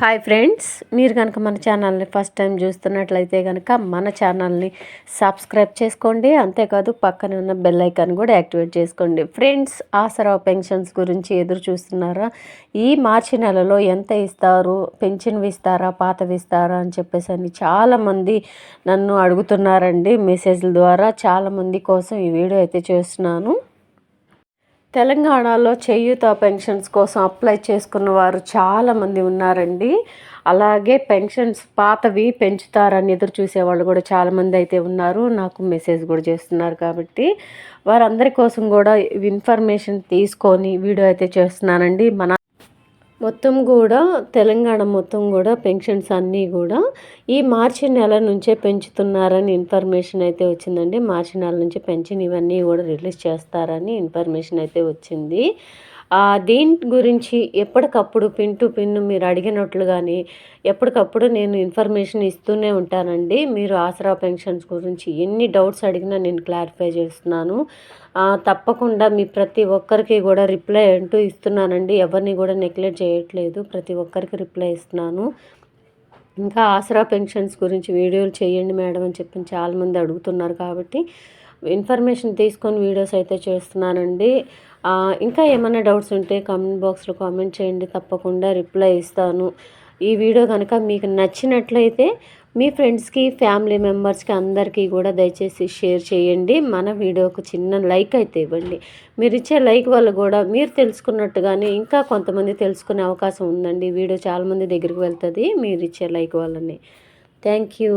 Hi friends మీరు కనుక మన ఛానల్ని ఫస్ట్ టైం చూస్తున్నట్లయితే కనుక మన ఛానల్ని సబ్స్క్రైబ్ చేసుకోండి. అంతేకాదు పక్కన ఉన్న బెల్ ఐకాన్ కూడా యాక్టివేట్ చేసుకోండి. ఫ్రెండ్స్ ఆసరా పెన్షన్స్ గురించి ఎదురు చూస్తున్నారా? ఈ మార్చి నెలలో ఎంత ఇస్తారు? పెన్షన్ ఇస్తారా? పాతవి ఇస్తారా? అని చెప్పేసి అని చాలామంది నన్ను అడుగుతున్నారండి మెసేజ్ల ద్వారా. చాలామంది కోసం ఈ వీడియో అయితే చేస్తున్నాను. తెలంగాణలో చేయూత పెన్షన్స్ కోసం అప్లై చేసుకున్న వారు చాలామంది ఉన్నారండి. అలాగే పెన్షన్స్ పాతవి పెంచుతారని ఎదురు చూసేవాళ్ళు కూడా చాలామంది అయితే ఉన్నారు. నాకు మెసేజ్ కూడా చేస్తున్నారు కాబట్టి వారందరి కోసం కూడా ఇన్ఫర్మేషన్ తీసుకొని వీడియో అయితే చేస్తున్నానండి. మన మొత్తం కూడా తెలంగాణ మొత్తం కూడా పెన్షన్స్ అన్నీ కూడా ఈ మార్చి నెల నుంచే పెంచుతున్నారని ఇన్ఫర్మేషన్ అయితే వచ్చిందండి. మార్చి నెల నుంచి పెన్షన్ ఇవన్నీ కూడా రిలీజ్ చేస్తారని ఇన్ఫర్మేషన్ అయితే వచ్చింది. దీని గురించి ఎప్పటికప్పుడు పిన్ టు పిన్ మీరు అడిగినట్లుగానే ఎప్పటికప్పుడు నేను ఇన్ఫర్మేషన్ ఇస్తూనే ఉంటానండి. మీరు ఆసరా పెన్షన్స్ గురించి ఎన్ని డౌట్స్ అడిగినా నేను క్లారిఫై చేస్తున్నాను. తప్పకుండా మీ ప్రతి ఒక్కరికి కూడా రిప్లై అంటూ ఇస్తున్నానండి. ఎవరిని కూడా నెగ్లెక్ట్ చేయట్లేదు. ప్రతి ఒక్కరికి రిప్లై ఇస్తున్నాను. ఇంకా ఆసరా పెన్షన్స్ గురించి వీడియోలు చేయండి మేడం అని చెప్పి చాలామంది అడుగుతున్నారు కాబట్టి ఇన్ఫర్మేషన్ తీసుకొని వీడియోస్ అయితే చేస్తున్నానండి. ఇంకా ఏమైనా డౌట్స్ ఉంటే కామెంట్ బాక్స్లో కామెంట్ చేయండి తప్పకుండా రిప్లై ఇస్తాను. ఈ వీడియో కనుక మీకు నచ్చినట్లయితే మీ ఫ్రెండ్స్కి ఫ్యామిలీ మెంబర్స్కి అందరికీ కూడా దయచేసి షేర్ చేయండి. మన వీడియోకు చిన్న లైక్ అయితే ఇవ్వండి. మీరు ఇచ్చే లైక్ వల్ల కూడా మీరు తెలుసుకున్నట్టుగానే ఇంకా కొంతమంది తెలుసుకునే అవకాశం ఉందండి. వీడియో చాలామంది దగ్గరికి వెళ్తుంది మీరు ఇచ్చే లైక్ వల్లనే. Thank you